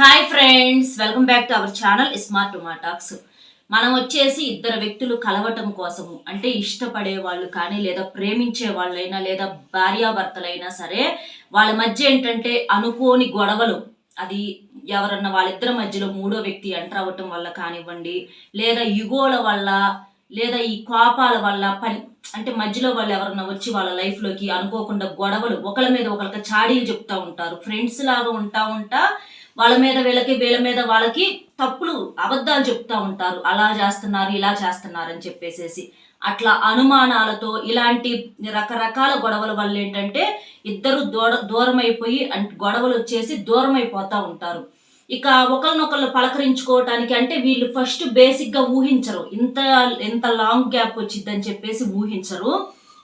Hi friends welcome back to our channel smart talks మనం వచ్చేసి ఇద్దరు వ్యక్తులు కలవటం కోసము అంటే ఇష్టపడే వాళ్ళు కానీ లేదా ప్రేమించే వాళ్ళైనా లేదా భార్యాభర్తలైనా సరే వాళ్ళ మధ్య ఏంటంటే అనుకోని గొడవలు. అది ఎవరన్నా వాళ్ళిద్దరి మధ్యలో మూడో వ్యక్తి ఎంటర్ అవ్వటం వల్ల కానివ్వండి లేదా యుగోల వల్ల లేదా ఈ కోపాల వల్ల పని అంటే మధ్యలో వాళ్ళు ఎవరన్నా వచ్చి వాళ్ళ లైఫ్లోకి అనుకోకుండా గొడవలు ఒకళ్ళ మీద ఒకరికి చాడీలు చెప్తా ఉంటారు. ఫ్రెండ్స్ లాగా ఉంటా ఉంటా వాళ్ళ మీద వీళ్ళకి వీళ్ళ మీద వాళ్ళకి తప్పులు అబద్ధాలు చెప్తా ఉంటారు. అలా చేస్తున్నారు ఇలా చేస్తున్నారు అని చెప్పేసేసి అట్లా అనుమానాలతో ఇలాంటి రకరకాల గొడవల వల్ల ఏంటంటే ఇద్దరు దూర దూరం అయిపోయి గొడవలు వచ్చేసి దూరం అయిపోతూ ఉంటారు. ఇక ఒకరినొకరు పలకరించుకోవటానికి అంటే వీళ్ళు ఫస్ట్ బేసిక్గా ఊహించరు. ఇంత ఇంత లాంగ్ గ్యాప్ వచ్చిందని చెప్పేసి ఊహించరు.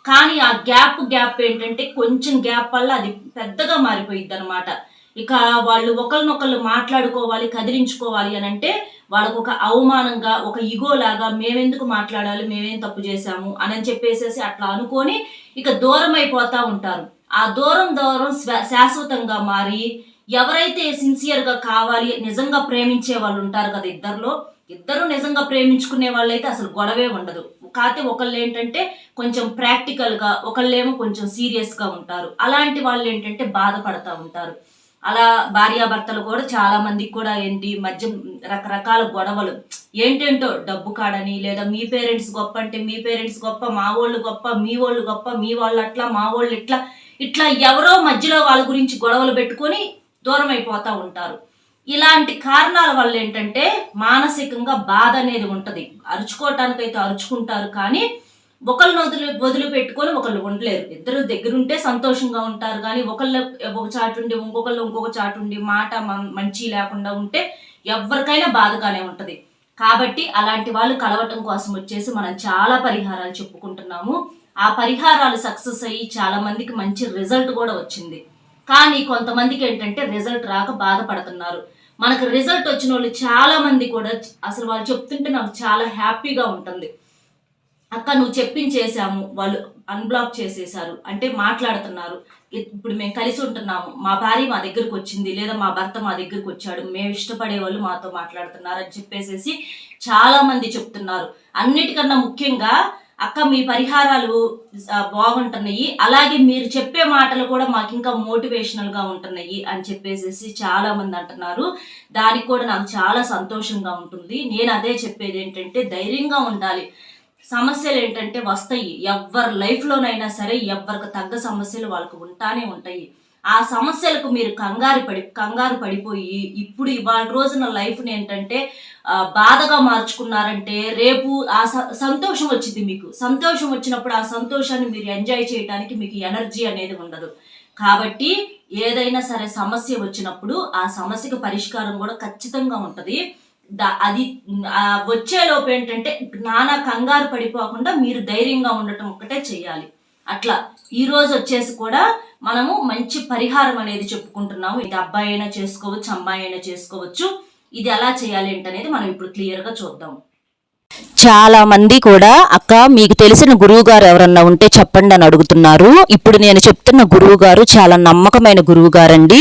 కానీ ఆ గ్యాప్ గ్యాప్ ఏంటంటే కొంచెం గ్యాప్ వల్ల అది పెద్దగా మారిపోయిద్ది అనమాట ఇక వాళ్ళు ఒకరినొకళ్ళు మాట్లాడుకోవాలి కదిలించుకోవాలి అని అంటే వాళ్ళకు ఒక అవమానంగా ఒక ఇగోలాగా మేమెందుకు మాట్లాడాలి మేమేం తప్పు చేశాము అని చెప్పేసేసి అట్లా అనుకొని ఇక దూరం అయిపోతా ఉంటారు. ఆ దూరం దూరం శా- శాశ్వతంగా మారి ఎవరైతే సిన్సియర్గా కావాలి నిజంగా ప్రేమించే వాళ్ళు ఉంటారు కదా ఇద్దరిలో ఇద్దరు నిజంగా ప్రేమించుకునే వాళ్ళైతే అసలు గొడవే ఉండదు. కాకపోతే ఒకళ్ళు ఏంటంటే కొంచెం ప్రాక్టికల్గా ఒకళ్ళేమో కొంచెం సీరియస్గా ఉంటారు. అలాంటి వాళ్ళు ఏంటంటే బాధపడతా ఉంటారు. అలా భార్యాభర్తలు కూడా చాలా మందికి కూడా ఏంటి మధ్య రకరకాల గొడవలు. ఏంటేంటో డబ్బు కాడని లేదా మీ పేరెంట్స్ గొప్ప అంటే మీ పేరెంట్స్ గొప్ప మా వాళ్ళు గొప్ప మీ వాళ్ళు గొప్ప మీ వాళ్ళు అట్లా మా వాళ్ళు ఇట్లా ఇట్లా ఎవరో మధ్యలో వాళ్ళ గురించి గొడవలు పెట్టుకొని దూరం అయిపోతూ ఉంటారు. ఇలాంటి కారణాల వల్ల ఏంటంటే మానసికంగా బాధ అనేది ఉంటుంది. అరుచుకోవటానికైతే అరుచుకుంటారు కానీ ఒకళ్ళని వదిలి వదిలి పెట్టుకొని ఒకళ్ళు ఉండలేరు. ఇద్దరు దగ్గరుంటే సంతోషంగా ఉంటారు కానీ ఒకళ్ళు ఒక చాటు ఉండి ఇంకొకళ్ళు ఇంకొక చాటు ఉండి మాట మంచి లేకుండా ఉంటే ఎవరికైనా బాధగానే ఉంటుంది. కాబట్టి అలాంటి వాళ్ళు కలవటం కోసం వచ్చేసి మనం చాలా పరిహారాలు చెప్పుకుంటున్నాము. ఆ పరిహారాలు సక్సెస్ అయ్యి చాలా మందికి మంచి రిజల్ట్ కూడా వచ్చింది. కానీ కొంతమందికి ఏంటంటే రిజల్ట్ రాక బాధపడుతున్నారు. మనకు రిజల్ట్ వచ్చిన వాళ్ళు చాలా మంది కూడా అసలు వాళ్ళు చెప్తుంటే నాకు చాలా హ్యాపీగా ఉంటుంది. అక్క నువ్వు చెప్పించేసాము వాళ్ళు అన్బ్లాక్ చేసేసారు అంటే మాట్లాడుతున్నారు. ఇప్పుడు మేము కలిసి ఉంటున్నాము. మా భార్య మా దగ్గరకు వచ్చింది. లేదా మా భర్త మా దగ్గరకు వచ్చాడు. మేము ఇష్టపడే వాళ్ళు మాతో మాట్లాడుతున్నారు అని చెప్పేసేసి చాలా మంది చెప్తున్నారు. అన్నిటికన్నా ముఖ్యంగా అక్క మీ పరిహారాలు బాగుంటున్నాయి. అలాగే మీరు చెప్పే మాటలు కూడా మాకు ఇంకా మోటివేషనల్గా ఉంటున్నాయి అని చెప్పేసేసి చాలా మంది అంటున్నారు. దానికి కూడా నాకు చాలా సంతోషంగా ఉంటుంది. నేను అదే చెప్పేది ఏంటంటే ధైర్యంగా ఉండాలి. సమస్యలు ఏంటంటే వస్తాయి. ఎవరి లైఫ్లోనైనా సరే ఎవరికి తగ్గ సమస్యలు వాళ్ళకు ఉంటానే ఉంటాయి. ఆ సమస్యలకు మీరు కంగారు పడి కంగారు పడిపోయి ఇప్పుడు ఇవాళ రోజున లైఫ్ని ఏంటంటే బాధగా మార్చుకున్నారంటే రేపు ఆ స- సంతోషం వచ్చింది మీకు. సంతోషం వచ్చినప్పుడు ఆ సంతోషాన్ని మీరు ఎంజాయ్ చేయడానికి మీకు ఎనర్జీ అనేది ఉండదు. కాబట్టి ఏదైనా సరే సమస్య వచ్చినప్పుడు ఆ సమస్యకు పరిష్కారం కూడా ఖచ్చితంగా ఉంటుంది. అది వచ్చేలోపు వచ్చే లోపు ఏంటంటే నానా కంగారు పడిపోకుండా మీరు ధైర్యంగా ఉండటం ఒక్కటే చేయాలి అట్లా ఈ రోజు వచ్చేసి కూడా మనము మంచి పరిహారం అనేది చెప్పుకుంటున్నాము. ఇది అబ్బాయి అయినా చేసుకోవచ్చు అమ్మాయి అయినా చేసుకోవచ్చు. ఇది ఎలా చేయాలి ఏంటనేది మనం ఇప్పుడు క్లియర్గా చూద్దాం. చాలా మంది కూడా అక్క మీకు తెలిసిన గురువు గారు ఎవరన్నా ఉంటే చెప్పండి అని అడుగుతున్నారు. ఇప్పుడు నేను చెప్తున్న గురువు గారు చాలా నమ్మకమైన గురువు గారండి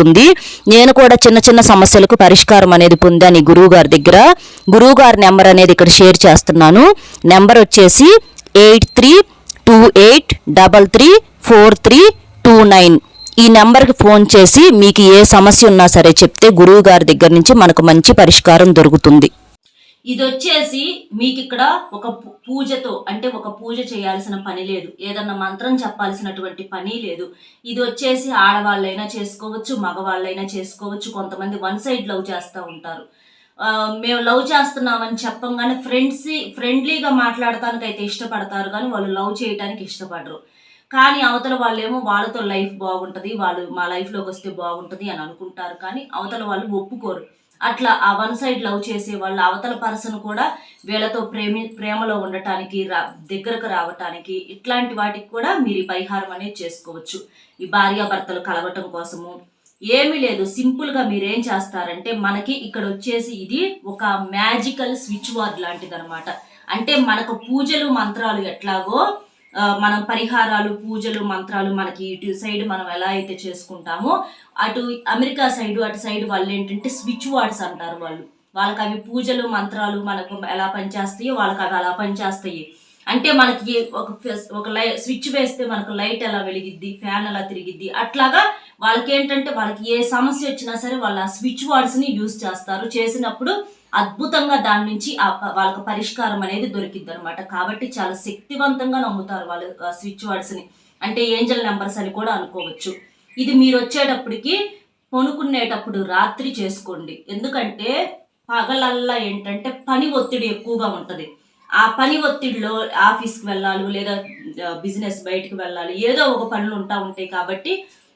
నేను కూడా చిన్న చిన్న సమస్యలకు పరిష్కారం అనేది పొందాను ఈ గురువు గారి దగ్గర. గురువు గారి నెంబర్ అనేది ఇక్కడ షేర్ చేస్తున్నాను. నెంబర్ వచ్చేసి eight three two eight double three four three two nine. ఈ నెంబర్కి ఫోన్ చేసి మీకు ఏ సమస్య ఉన్నా సరే చెప్తే గురువు గారి దగ్గర నుంచి మనకు మంచి పరిష్కారం దొరుకుతుంది. ఇది వచ్చేసి మీకు ఇక్కడ ఒక పూ- పూజతో అంటే ఒక పూజ చేయాల్సిన పని లేదు. ఏదన్నా మంత్రం చెప్పాల్సినటువంటి పని లేదు. ఇది వచ్చేసి ఆడవాళ్ళైనా చేసుకోవచ్చు మగవాళ్ళైనా చేసుకోవచ్చు కొంతమంది వన్ సైడ్ లవ్ చేస్తూ ఉంటారు. మేము లవ్ చేస్తున్నామని చెప్పంగానే ఫ్రెండ్స్ ఫ్రెండ్లీగా మాట్లాడటానికి అయితే ఇష్టపడతారు కానీ వాళ్ళు లవ్ చేయడానికి ఇష్టపడరు. కానీ అవతల వాళ్ళేమో వాళ్ళతో లైఫ్ బాగుంటుంది వాళ్ళు మా లైఫ్లోకి వస్తే బాగుంటుంది అని అనుకుంటారు కానీ అవతల వాళ్ళు ఒప్పుకోరు. అట్లా ఆ వన్ సైడ్ లవ్ చేసే వాళ్ళు అవతల పర్సన్ కూడా వీళ్ళతో ప్రేమి ప్రేమలో ఉండటానికి రా దగ్గరకు రావటానికి ఇట్లాంటి వాటికి కూడా మీరు పరిహారం అనేది చేసుకోవచ్చు. ఈ భార్యాభర్తలు కలవటం కోసము. ఏమీ లేదు సింపుల్గా మీరేం చేస్తారంటే మనకి ఇక్కడ వచ్చేసి ఇది ఒక మ్యాజికల్ స్విచ్ వార్డ్ లాంటిదనమాట అంటే మనకు పూజలు మంత్రాలు ఎట్లాగో మనం పరిహారాలు పూజలు మంత్రాలు మనకి ఇటు సైడ్ మనం ఎలా అయితే చేసుకుంటామో అటు అమెరికా సైడ్ అటు సైడ్ వాళ్ళు ఏంటంటే స్విచ్ వార్డ్స్ అంటారు వాళ్ళు. వాళ్ళకి అవి పూజలు మంత్రాలు మనకు ఎలా పనిచేస్తాయో వాళ్ళకి అవి అలా పనిచేస్తాయి. అంటే మనకి ఒక ఒక లై స్విచ్ వేస్తే మనకు లైట్ ఎలా వెలిగిద్ది ఫ్యాన్ ఎలా తిరిగిద్ది. అట్లాగా వాళ్ళకి ఏంటంటే వాళ్ళకి ఏ సమస్య వచ్చినా సరే వాళ్ళు ఆ స్విచ్ వర్డ్స్ యూజ్ చేస్తారు. చేసినప్పుడు అద్భుతంగా దాని నుంచి ఆ ప- వాళ్ళకి పరిష్కారం అనేది దొరికిద్ది అనమాట కాబట్టి చాలా శక్తివంతంగా నమ్ముతారు వాళ్ళు స్విచ్ వర్డ్స్ని. అంటే ఏంజల్ నెంబర్స్ అని కూడా అనుకోవచ్చు. ఇది మీరు వచ్చేటప్పటికి కొనుక్కునేటప్పుడు రాత్రి చేసుకోండి. ఎందుకంటే పగలల్లా ఏంటంటే పని ఒత్తిడి ఎక్కువగా ఉంటుంది. ఆ పని ఒత్తిడిలో ఆఫీస్కి వెళ్ళాలి లేదా బిజినెస్ బయటకు వెళ్ళాలి ఏదో ఒక పనులు ఉంటా ఉంటాయి కాబట్టి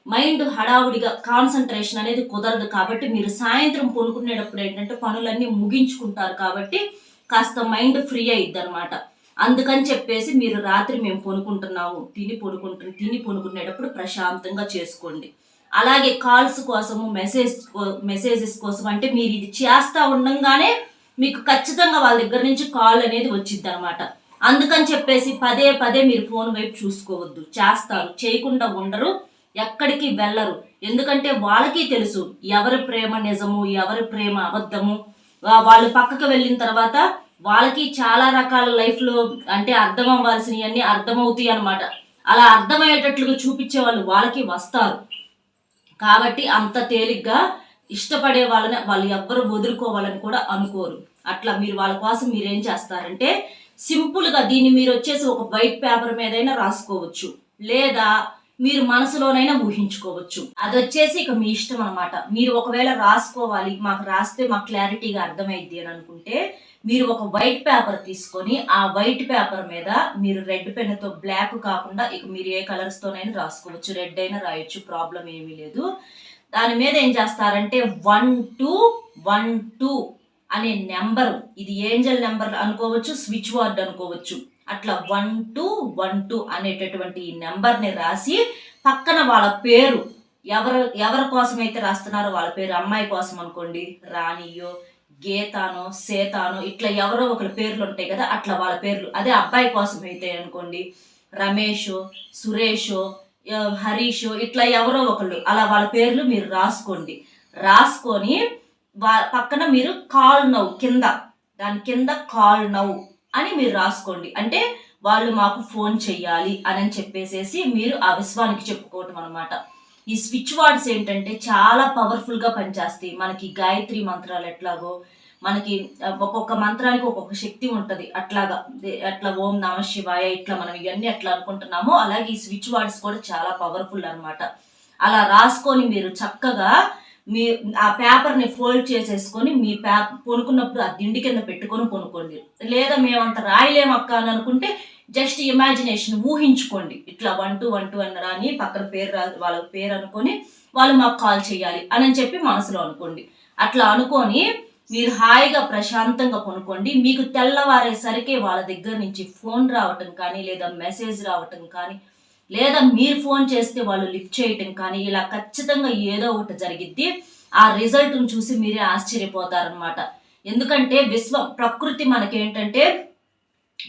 మైండ్ హడావుడిగా కాన్సన్ట్రేషన్ అనేది కుదరదు కాబట్టి మీరు సాయంత్రం పొనుకునేటప్పుడు ఏంటంటే పనులన్నీ ముగించుకుంటారు కాబట్టి కాస్త మైండ్ ఫ్రీ అయ్యిద్ది అనమాట అందుకని చెప్పేసి మీరు రాత్రి మేము పొనుకుంటున్నాము తిని పొనుకుంటు తిని పొనుకునేటప్పుడు ప్రశాంతంగా చేసుకోండి. అలాగే కాల్స్ కోసము మెసేజ్ మెసేజెస్ కోసం అంటే మీరు ఇది చేస్తూ ఉండంగానే మీకు ఖచ్చితంగా వాళ్ళ దగ్గర నుంచి కాల్ అనేది వచ్చింది అనమాట అందుకని చెప్పేసి పదే పదే మీరు ఫోన్ వైపు చూసుకోవద్దు. చేస్తారు. చేయకుండా ఉండరు. ఎక్కడికి వెళ్ళరు. ఎందుకంటే వాళ్ళకి తెలుసు ఎవరి ప్రేమ నిజము ఎవరి ప్రేమ అబద్ధము. వాళ్ళు పక్కకు వెళ్ళిన తర్వాత వాళ్ళకి చాలా రకాల లైఫ్లో అంటే అర్థం అవ్వాల్సినవన్నీ అర్థమవుతాయి అనమాట అలా అర్థమయ్యేటట్లుగా చూపించే వాళ్ళు వాళ్ళకి వస్తారు. కాబట్టి అంత తేలిగ్గా ఇష్టపడే వాళ్ళని వాళ్ళు ఎవ్వరు వదులుకోవాలని కూడా అనుకోరు. అట్లా మీరు వాళ్ళ కోసం మీరు ఏం చేస్తారంటే సింపుల్గా దీన్ని మీరు వచ్చేసి ఒక వైట్ పేపర్ మీదైనా రాసుకోవచ్చు. లేదా మీరు మనసులోనైనా ఊహించుకోవచ్చు. అది వచ్చేసి ఇక మీ ఇష్టం అనమాట మీరు ఒకవేళ రాసుకోవాలి మాకు రాస్తే మాకు క్లారిటీగా అర్థమైద్ది అని అనుకుంటే మీరు ఒక వైట్ పేపర్ తీసుకొని ఆ వైట్ పేపర్ మీద మీరు రెడ్ పెన్నుతో బ్లాక్ కాకుండా ఇక మీరు ఏ కలర్స్తోనైనా రాసుకోవచ్చు. రెడ్ అయినా రాయొచ్చు ప్రాబ్లం ఏమీ లేదు. దాని మీద ఏం చేస్తారంటే వన్ టూ వన్ టూ అనే నెంబర్. ఇది ఏంజల్ నెంబర్ అనుకోవచ్చు స్విచ్ వర్డ్ అనుకోవచ్చు. అట్లా వన్ టూ వన్ టూ అనేటటువంటి ఈ నెంబర్ని రాసి పక్కన వాళ్ళ పేరు. ఎవరు ఎవరి కోసం అయితే రాస్తున్నారో వాళ్ళ పేరు అమ్మాయి కోసం అనుకోండి. రాణియో గీతానో సేతానో ఇట్లా ఎవరో ఒకరి పేర్లు ఉంటాయి కదా అట్లా వాళ్ళ పేర్లు. అదే అబ్బాయి కోసం అయితే అనుకోండి. రమేషో సురేషో హరీష్ ఇట్లా ఎవరో ఒకళ్ళు. అలా వాళ్ళ పేర్లు మీరు రాసుకోండి. రాసుకొని పక్కన మీరు కాల్ నవ్వు కింద. దాని కింద కాల్ నవ్వు అని మీరు రాసుకోండి. అంటే వాళ్ళు మాకు ఫోన్ చెయ్యాలి అని చెప్పేసేసి మీరు ఆ విశ్వానికి చెప్పుకోవటం అనమాట ఈ స్విచ్ వర్డ్స్ ఏంటంటే చాలా పవర్ఫుల్గా పనిచేస్తాయి. మనకి గాయత్రి మంత్రాలు ఎట్లాగో మనకి ఒక్కొక్క మంత్రానికి ఒక్కొక్క శక్తి ఉంటుంది. అట్లాగా అట్లా ఓం నమ శివాయ ఇట్లా మనం ఇవన్నీ ఎట్లా అనుకుంటున్నామో అలాగే ఈ స్విచ్ వర్డ్స్ కూడా చాలా పవర్ఫుల్ అనమాట అలా రాసుకొని మీరు చక్కగా మీ ఆ పేపర్ని ఫోల్డ్ చేసేసుకొని మీ పే పొనుకున్నప్పుడు ఆ దిండి కింద పెట్టుకొని పొనుకోండి. లేదా మేము అంత రాయలేం అక్క అని అనుకుంటే జస్ట్ ఇమాజినేషన్ ఊహించుకోండి. ఇట్లా వన్ టూ వన్ టూ అని రాని పక్కన పేరు రా వాళ్ళ పేరు అనుకొని వాళ్ళు మాకు కాల్ చేయాలి అని చెప్పి మనసులో అనుకోండి. అట్లా అనుకొని మీరు హాయిగా ప్రశాంతంగా కొనుక్కోండి మీకు తెల్లవారేసరికి వాళ్ళ దగ్గర నుంచి ఫోన్ రావటం కానీ లేదా మెసేజ్ రావటం కానీ లేదా మీరు ఫోన్ చేస్తే వాళ్ళు లిఫ్ట్ చేయటం కానీ ఇలా ఖచ్చితంగా ఏదో ఒకటి జరిగిద్ది. ఆ రిజల్ట్ను చూసి మీరే ఆశ్చర్యపోతారనమాట ఎందుకంటే విశ్వం ప్రకృతి మనకేంటంటే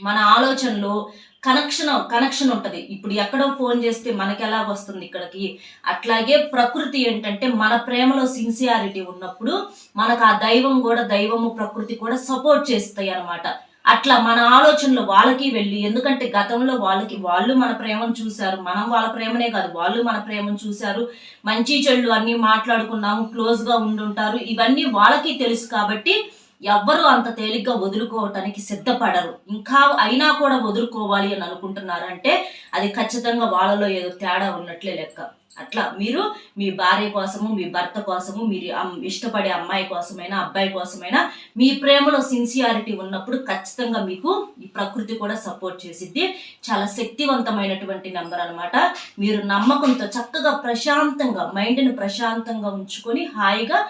మన ఆలోచనలో కనెక్షన్ కనెక్షన్ ఉంటుంది. ఇప్పుడు ఎక్కడో ఫోన్ చేస్తే మనకి ఎలా వస్తుంది ఇక్కడికి? అట్లాగే ప్రకృతి ఏంటంటే మన ప్రేమలో సిన్సియారిటీ ఉన్నప్పుడు మనకు ఆ దైవం కూడా దైవము ప్రకృతి కూడా సపోర్ట్ చేస్తాయి అన్నమాట. అట్లా మన ఆలోచనలు వాళ్ళకి వెళ్ళి ఎందుకంటే గతంలో వాళ్ళకి వాళ్ళు మన ప్రేమను చూశారు. మనం వాళ్ళ ప్రేమనే కాదు వాళ్ళు మన ప్రేమను చూశారు. మంచి చెడు అన్నీ మాట్లాడుకున్నాము క్లోజ్గా ఉండుంటారు. ఇవన్నీ వాళ్ళకి తెలుసు కాబట్టి ఎవ్వరూ అంత తేలిగ్గా వదులుకోవటానికి సిద్ధపడరు. ఇంకా అయినా కూడా వదులుకోవాలి అని అనుకుంటున్నారంటే అది ఖచ్చితంగా వాళ్ళలో ఏదో తేడా ఉన్నట్లే లెక్క. అట్లా మీరు మీ భార్య కోసము మీ భర్త కోసము మీరు ఇష్టపడే అమ్మాయి కోసమైనా అబ్బాయి కోసమైనా మీ ప్రేమలో సిన్సియారిటీ ఉన్నప్పుడు ఖచ్చితంగా మీకు ఈ ప్రకృతి కూడా సపోర్ట్ చేసిద్ది. చాలా శక్తివంతమైనటువంటి నెంబర్ అనమాట మీరు నమ్మకంతో చక్కగా ప్రశాంతంగా మైండ్ని ప్రశాంతంగా ఉంచుకొని హాయిగా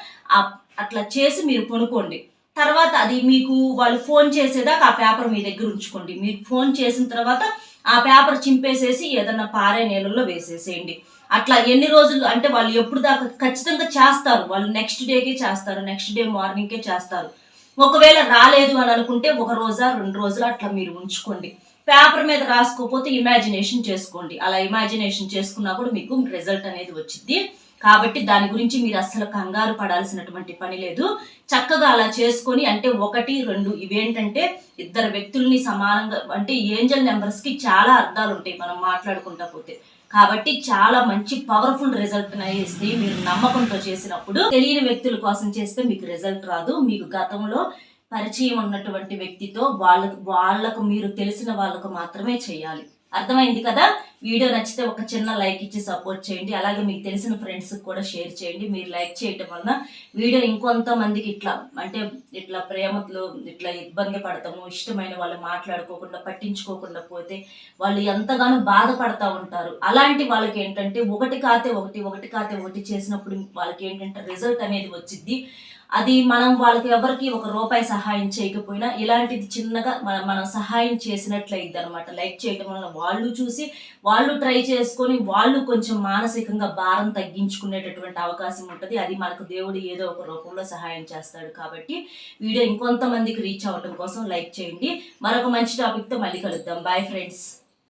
అట్లా చేసి మీరు కొనుక్కోండి తర్వాత అది మీకు వాళ్ళు ఫోన్ చేసేదాకా ఆ పేపర్ మీ దగ్గర ఉంచుకోండి. మీకు ఫోన్ చేసిన తర్వాత ఆ పేపర్ చింపేసేసి ఏదన్నా పారే నీళ్ళల్లో వేసేసేయండి. అట్లా ఎన్ని రోజులు అంటే వాళ్ళు ఎప్పుడు దాకా ఖచ్చితంగా చేస్తారు. వాళ్ళు నెక్స్ట్ డేకే చేస్తారు. నెక్స్ట్ డే మార్నింగ్కే చేస్తారు. ఒకవేళ రాలేదు అని అనుకుంటే ఒక రోజా రెండు రోజులు అట్లా మీరు ఉంచుకోండి. పేపర్ మీద రాసుకోకపోతే ఇమాజినేషన్ చేసుకోండి. అలా ఇమాజినేషన్ చేసుకున్నా కూడా మీకు రిజల్ట్ అనేది వచ్చింది కాబట్టి దాని గురించి మీరు అస్సలు కంగారు పడాల్సినటువంటి పని లేదు. చక్కగా అలా చేసుకొని అంటే ఒకటి రెండు ఇవేంటంటే ఇద్దరు వ్యక్తుల్ని సమానంగా అంటే ఏంజల్ నెంబర్స్కి చాలా అర్థాలు ఉంటాయి మనం మాట్లాడుకుంటా పోతే. కాబట్టి చాలా మంచి పవర్ఫుల్ రిజల్ట్ ఇస్తాయి మీరు నమ్మకంతో చేసినప్పుడు తెలియని వ్యక్తుల కోసం చేస్తే మీకు రిజల్ట్ రాదు. మీకు గతంలో పరిచయం ఉన్నటువంటి వ్యక్తితో వాళ్ళకు వాళ్ళకు మీరు తెలిసిన వాళ్ళకు మాత్రమే చేయాలి. అర్థమైంది కదా? వీడియో నచ్చితే ఒక చిన్న లైక్ ఇచ్చి సపోర్ట్ చేయండి. అలాగే మీకు తెలిసిన ఫ్రెండ్స్కి కూడా షేర్ చేయండి. మీరు లైక్ చేయటం వలన వీడియో ఇంకొంతమందికి ఇట్లా అంటే ఇట్లా ప్రేమలో ఇట్లా ఇబ్బంది పడతాము ఇష్టమైన వాళ్ళు మాట్లాడుకోకుండా పట్టించుకోకుండా పోతే వాళ్ళు ఎంతగానో బాధపడతా ఉంటారు. అలాంటి వాళ్ళకి ఏంటంటే ఒకటి కాతే ఒకటి ఒకటి కాతే ఒకటి చేసినప్పుడు వాళ్ళకి ఏంటంటే రిజల్ట్ అనేది వచ్చింది అది మనం వాళ్ళకి ఎవరికి ఒక రూపాయి సహాయం చేయకపోయినా ఇలాంటిది చిన్నగా మనం మనం సహాయం చేసినట్లయిద్ది అనమాట లైక్ చేయటం వల్ల వాళ్ళు చూసి వాళ్ళు ట్రై చేసుకొని వాళ్ళు కొంచెం మానసికంగా భారం తగ్గించుకునేటటువంటి అవకాశం ఉంటుంది. అది మనకు దేవుడు ఏదో ఒక రూపంలో సహాయం చేస్తాడు కాబట్టి వీడియో ఇంకొంతమందికి రీచ్ అవ్వడం కోసం లైక్ చేయండి. మరొక మంచి టాపిక్తో మళ్ళీ కలుద్దాం. Bye friends